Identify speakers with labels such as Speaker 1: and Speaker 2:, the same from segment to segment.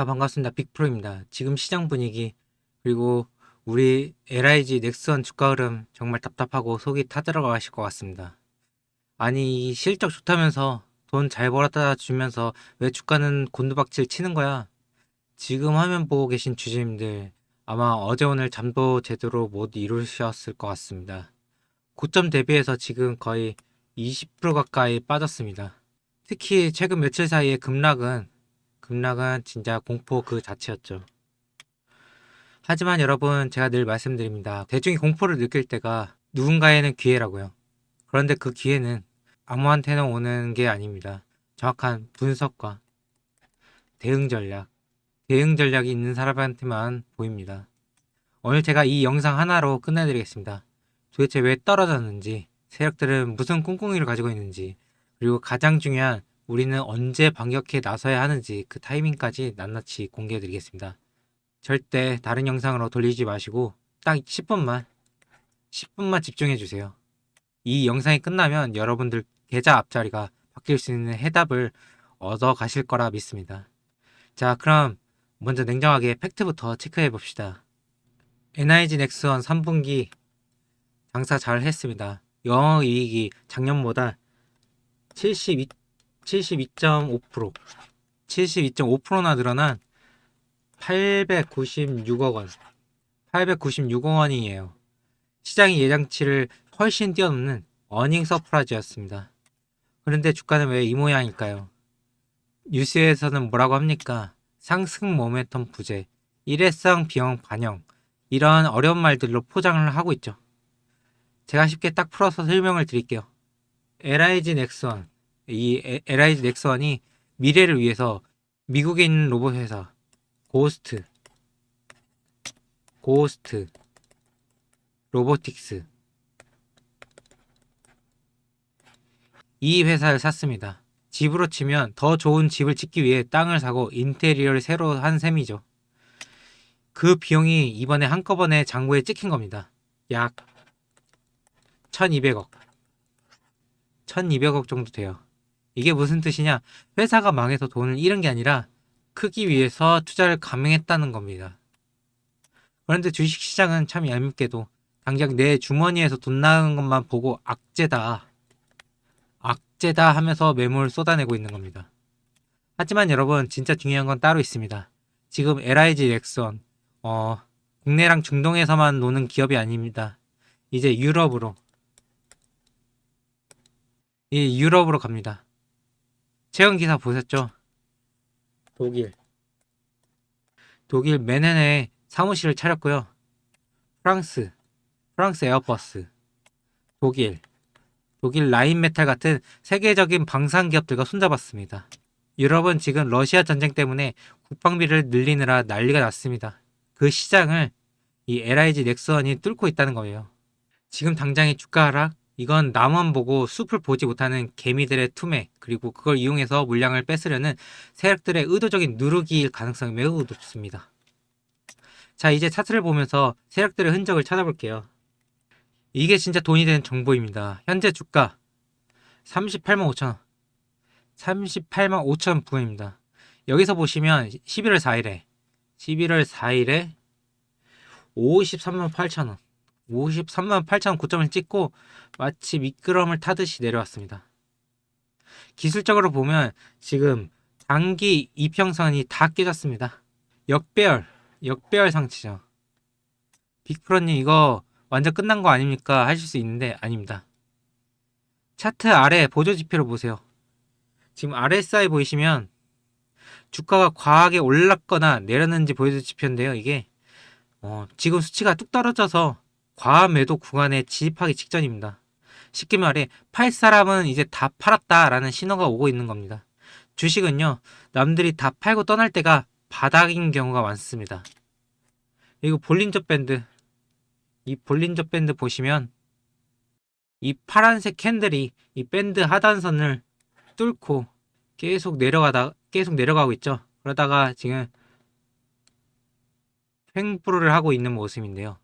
Speaker 1: 아, 반갑습니다. 빅프로입니다. 지금 시장 분위기, 그리고 우리 LIG 넥스원 주가 흐름 정말 답답하고 속이 타들어가실 것 같습니다. 아니, 이 실적 좋다면서 돈 잘 벌었다 주면서 왜 주가는 곤두박질 치는 거야? 지금 화면 보고 계신 주주님들 아마 어제 오늘 잠도 제대로 못 이루셨을 것 같습니다. 고점 대비해서 지금 거의 20% 가까이 빠졌습니다. 특히 최근 며칠 사이에 급락은 급락은 진짜 공포 그 자체였죠. 하지만 여러분, 제가 늘 말씀드립니다. 대중이 공포를 느낄 때가 누군가에는 기회라고요. 그런데 그 기회는 아무한테나 오는 게 아닙니다. 정확한 분석과 대응 전략, 대응 전략이 있는 사람한테만 보입니다. 오늘 제가 이 영상 하나로 끝내드리겠습니다. 도대체 왜 떨어졌는지, 세력들은 무슨 꿍꿍이를 가지고 있는지, 그리고 가장 중요한 우리는 언제 반격해 나서야 하는지 그 타이밍까지 낱낱이 공개해드리겠습니다. 절대 다른 영상으로 돌리지 마시고 딱 10분만 10분만 집중해 주세요. 이 영상이 끝나면 여러분들 계좌 앞자리가 바뀔 수 있는 해답을 얻어 가실 거라 믿습니다. 자, 그럼 먼저 냉정하게 팩트부터 체크해 봅시다. NIG 넥스원 3분기 장사 잘 했습니다. 영업 이익이 작년보다 72, 72.5% 72.5%나 늘어난 896억 원. 896억 원이에요. 시장이 예상치를 훨씬 뛰어넘는 어닝 서프라이즈였습니다. 그런데 주가는 왜 이 모양일까요? 뉴스에서는 뭐라고 합니까? 상승 모멘텀 부재, 일회성 비용 반영, 이런 어려운 말들로 포장을 하고 있죠. 제가 쉽게 딱 풀어서 설명을 드릴게요. LIG 넥스원, 이 에- LIG 넥스원이 미래를 위해서 미국에 있는 로봇 회사 고스트 고스트 로보틱스 이 회사를 샀습니다. 집으로 치면 더 좋은 집을 짓기 위해 땅을 사고 인테리어를 새로 한 셈이죠. 그 비용이 이번에 한꺼번에 장부에 찍힌 겁니다. 약 1200억 1200억 정도 돼요. 이게 무슨 뜻이냐? 회사가 망해서 돈을 잃은 게 아니라 크기 위해서 투자를 감행했다는 겁니다. 그런데 주식시장은 참 얄밉게도 당장 내 주머니에서 돈 나가는 것만 보고 악재다. 악재다 하면서 매물을 쏟아내고 있는 겁니다. 하지만 여러분 진짜 중요한 건 따로 있습니다. 지금 LIG 넥선 어, 국내랑 중동에서만 노는 기업이 아닙니다. 이제 유럽으로 이 유럽으로 갑니다. 최근 기사 보셨죠? 독일. 독일 맨헨에 사무실을 차렸고요. 프랑스. 프랑스 에어버스. 독일. 독일 라인메탈 같은 세계적인 방산 기업들과 손잡았습니다. 유럽은 지금 러시아 전쟁 때문에 국방비를 늘리느라 난리가 났습니다. 그 시장을 이 LIG 넥스원이 뚫고 있다는 거예요. 지금 당장의 주가 하락, 이건 나만 보고 숲을 보지 못하는 개미들의 투매, 그리고 그걸 이용해서 물량을 뺏으려는 세력들의 의도적인 누르기일 가능성이 매우 높습니다. 자, 이제 차트를 보면서 세력들의 흔적을 찾아볼게요. 이게 진짜 돈이 되는 정보입니다. 현재 주가 38만 5천 원. 38만 5천 부입니다. 여기서 보시면 11월 4일에 11월 4일에 53만 8천 원. 53만 8천 원 고점을 찍고 마치 미끄럼을 타듯이 내려왔습니다. 기술적으로 보면 지금 단기 이평선이 다 깨졌습니다. 역배열, 역배열 상치죠. 빅프로님 이거 완전 끝난 거 아닙니까? 하실 수 있는데 아닙니다. 차트 아래 보조 지표를 보세요. 지금 RSI 보이시면 주가가 과하게 올랐거나 내렸는지 보여줄 지표인데요. 이게 어, 지금 수치가 뚝 떨어져서 과한 매도 구간에 진입하기 직전입니다. 쉽게 말해 팔 사람은 이제 다 팔았다라는 신호가 오고 있는 겁니다. 주식은요 남들이 다 팔고 떠날 때가 바닥인 경우가 많습니다. 그리고 볼린저 밴드 이 볼린저 밴드 보시면 이 파란색 캔들이 이 밴드 하단선을 뚫고 계속 내려가다 계속 내려가고 있죠. 그러다가 지금 횡보를 하고 있는 모습인데요.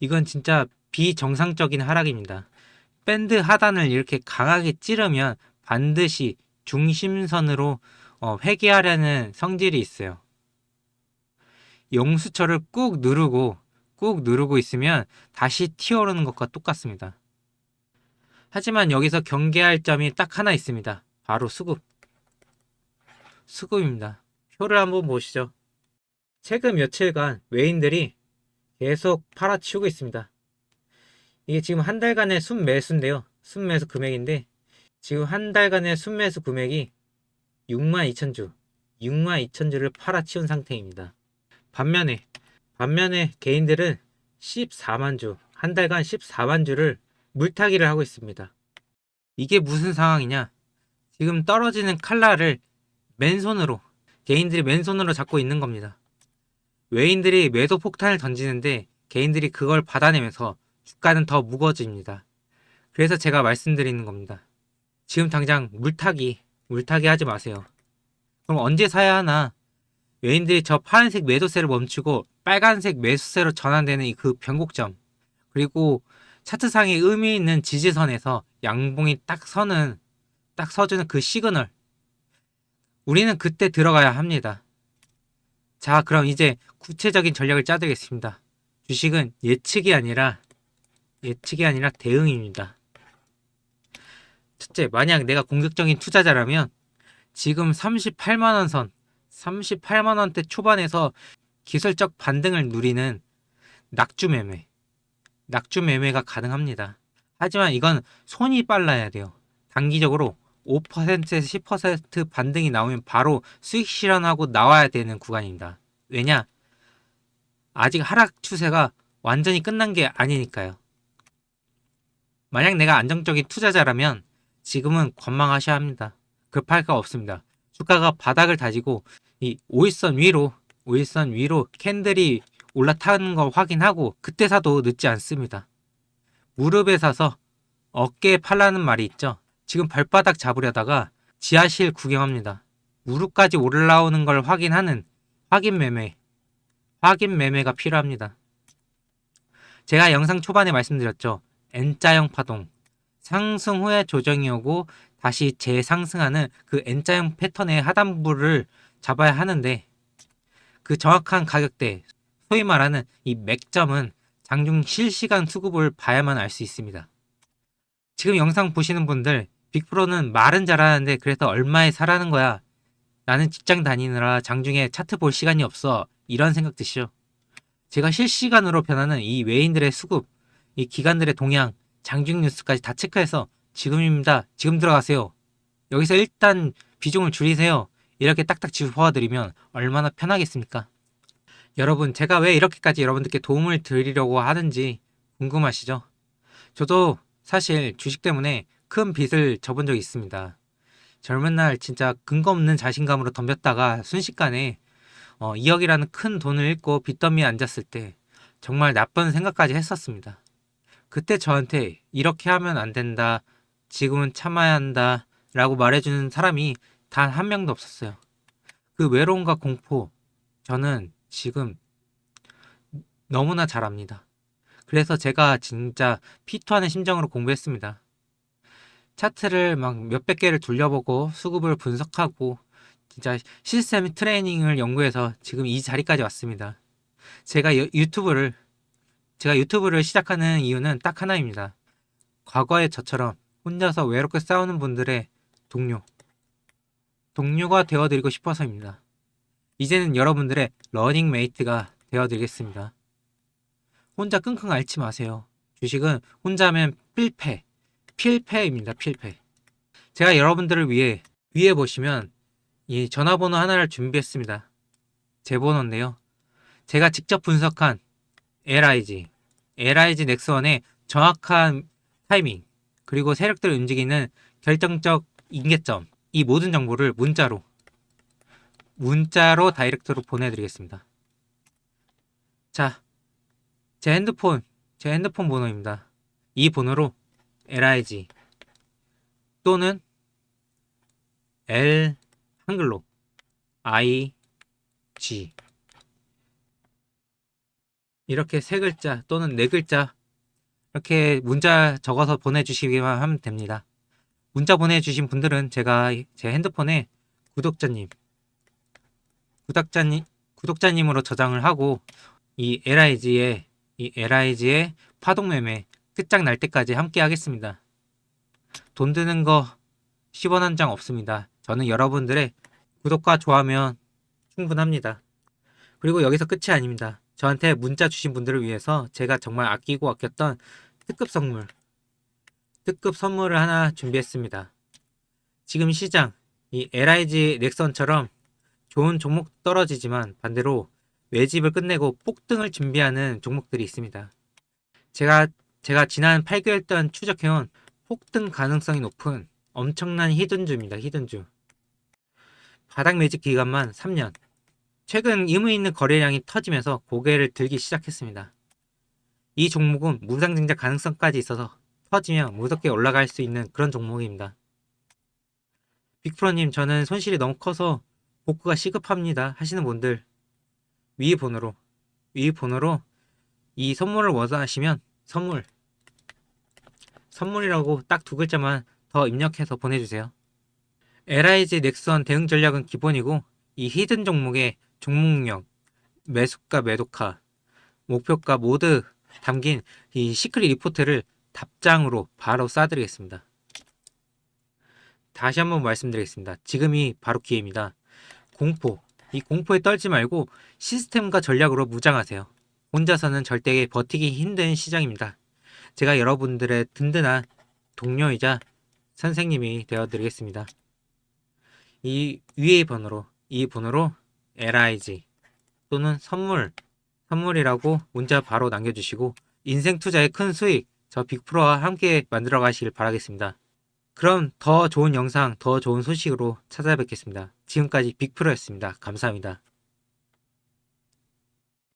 Speaker 1: 이건 진짜 비정상적인 하락입니다. 밴드 하단을 이렇게 강하게 찌르면 반드시 중심선으로 어, 회귀하려는 성질이 있어요. 용수철을 꾹 누르고 꾹 누르고 있으면 다시 튀어오르는 것과 똑같습니다. 하지만 여기서 경계할 점이 딱 하나 있습니다. 바로 수급. 수급입니다. 표를 한번 보시죠. 최근 며칠간 외인들이 계속 팔아치우고 있습니다. 이게 지금 한 달간의 순매수인데요. 순매수 금액인데 지금 한 달간의 순매수 금액이 6만 2천 주, 6만 2천 주를 팔아치운 상태입니다. 반면에 반면에 개인들은 14만 주, 한 달간 14만 주를 물타기를 하고 있습니다. 이게 무슨 상황이냐? 지금 떨어지는 칼날을 맨손으로 개인들이 맨손으로 잡고 있는 겁니다. 외인들이 매도 폭탄을 던지는데 개인들이 그걸 받아내면서 주가는 더 무거워집니다. 그래서 제가 말씀드리는 겁니다. 지금 당장 물타기, 물타기 하지 마세요. 그럼 언제 사야 하나? 외인들이 저 파란색 매도세를 멈추고 빨간색 매수세로 전환되는 이그 변곡점, 그리고 차트상에 의미 있는 지지선에서 양봉이 딱 서는, 딱 서주는 그 시그널. 우리는 그때 들어가야 합니다. 자, 그럼 이제 구체적인 전략을 짜드리겠습니다. 주식은 예측이 아니라 예측이 아니라 대응입니다. 첫째, 만약 내가 공격적인 투자자라면 지금 38만 원 선, 38만 원대 초반에서 기술적 반등을 누리는 낙주 매매, 낙주 매매가 가능합니다. 하지만 이건 손이 빨라야 돼요. 단기적으로 5%에서 10% 반등이 나오면 바로 수익 실현하고 나와야 되는 구간입니다. 왜냐? 아직 하락 추세가 완전히 끝난 게 아니니까요. 만약 내가 안정적인 투자자라면 지금은 관망하셔야 합니다. 급할 거 없습니다. 주가가 바닥을 다지고 이 5일선 위로 5일선 위로 캔들이 올라타는 걸 확인하고 그때 사도 늦지 않습니다. 무릎에 사서 어깨에 팔라는 말이 있죠. 지금 발바닥 잡으려다가 지하실 구경합니다. 무릎까지 올라오는 걸 확인하는 확인 매매, 확인 매매가 필요합니다. 제가 영상 초반에 말씀드렸죠. N자형 파동. 상승 후에 조정이 오고 다시 재상승하는 그 N자형 패턴의 하단부를 잡아야 하는데 그 정확한 가격대, 소위 말하는 이 맥점은 장중 실시간 수급을 봐야만 알 수 있습니다. 지금 영상 보시는 분들 빅프로는 말은 잘하는데 그래서 얼마에 사라는 거야. 나는 직장 다니느라 장중에 차트 볼 시간이 없어. 이런 생각 드시죠. 제가 실시간으로 변하는 이 외인들의 수급, 이 기관들의 동향, 장중 뉴스까지 다 체크해서 지금입니다. 지금 들어가세요. 여기서 일단 비중을 줄이세요. 이렇게 딱딱 짚어드리면 얼마나 편하겠습니까? 여러분, 제가 왜 이렇게까지 여러분들께 도움을 드리려고 하는지 궁금하시죠? 저도 사실 주식 때문에 큰 빚을 져본 적이 있습니다. 젊은 날 진짜 근거 없는 자신감으로 덤볐다가 순식간에 어, 2억이라는 큰 돈을 잃고 빚더미에 앉았을 때 정말 나쁜 생각까지 했었습니다. 그때 저한테 이렇게 하면 안 된다. 지금은 참아야 한다. 라고 말해주는 사람이 단 한 명도 없었어요. 그 외로움과 공포, 저는 지금 너무나 잘 압니다. 그래서 제가 진짜 피토하는 심정으로 공부했습니다. 차트를 막 몇백 개를 돌려보고 수급을 분석하고 진짜 시스템 트레이닝을 연구해서 지금 이 자리까지 왔습니다. 제가 유- 유튜브를 제가 유튜브를 시작하는 이유는 딱 하나입니다. 과거에 저처럼 혼자서 외롭게 싸우는 분들의 동료, 동료가 되어드리고 싶어서입니다. 이제는 여러분들의 러닝메이트가 되어드리겠습니다. 혼자 끙끙 앓지 마세요. 주식은 혼자 하면 필패, 필패입니다. 필패. 제가 여러분들을 위해 위에 보시면 이 전화번호 하나를 준비했습니다. 제 번호인데요. 제가 직접 분석한 LIG, LIG 넥스원의 정확한 타이밍, 그리고 세력들을 움직이는 결정적 인계점, 이 모든 정보를 문자로, 문자로 다이렉트로 보내드리겠습니다. 자, 제 핸드폰, 제 핸드폰 번호입니다. 이 번호로 LIG 또는 L 한글로 I G 이렇게 세 글자 또는 네 글자 이렇게 문자 적어서 보내주시기만 하면 됩니다. 문자 보내주신 분들은 제가 제 핸드폰에 구독자님 구독자님 구독자님으로 저장을 하고 이 LIG의 이 LIG의 파동 매매 끝장 날 때까지 함께 하겠습니다. 돈 드는 거 10원 한 장 없습니다. 저는 여러분들의 구독과 좋아하면 충분합니다. 그리고 여기서 끝이 아닙니다. 저한테 문자 주신 분들을 위해서 제가 정말 아끼고 아꼈던 특급 선물, 특급 선물을 하나 준비했습니다. 지금 시장, 이 LIG 넥선처럼 좋은 종목 떨어지지만 반대로 외집을 끝내고 폭등을 준비하는 종목들이 있습니다. 제가 제가 지난 8개월 동안 추적해온 폭등 가능성이 높은 엄청난 히든주입니다. 히든주. 바닥 매집 기간만 3년. 최근 의미 있는 거래량이 터지면서 고개를 들기 시작했습니다. 이 종목은 무상증자 가능성까지 있어서 터지면 무섭게 올라갈 수 있는 그런 종목입니다. 빅프로님, 저는 손실이 너무 커서 복구가 시급합니다. 하시는 분들 위 번호로 위 번호로 이 선물을 원하시면 선물 선물이라고 딱 두 글자만 더 입력해서 보내주세요. LIG 넥선 대응 전략은 기본이고 이 히든 종목의 종목명, 매수가, 매도가, 목표가 모두 담긴 이 시크릿 리포트를 답장으로 바로 쏴드리겠습니다. 다시 한번 말씀드리겠습니다. 지금이 바로 기회입니다. 공포, 이 공포에 떨지 말고 시스템과 전략으로 무장하세요. 혼자서는 절대 버티기 힘든 시장입니다. 제가 여러분들의 든든한 동료이자 선생님이 되어드리겠습니다. 이 위의 번호로, 이 번호로 LIG 또는 선물, 선물이라고 문자 바로 남겨주시고 인생 투자의 큰 수익 저 빅프로와 함께 만들어 가시길 바라겠습니다. 그럼 더 좋은 영상, 더 좋은 소식으로 찾아뵙겠습니다. 지금까지 빅프로였습니다. 감사합니다.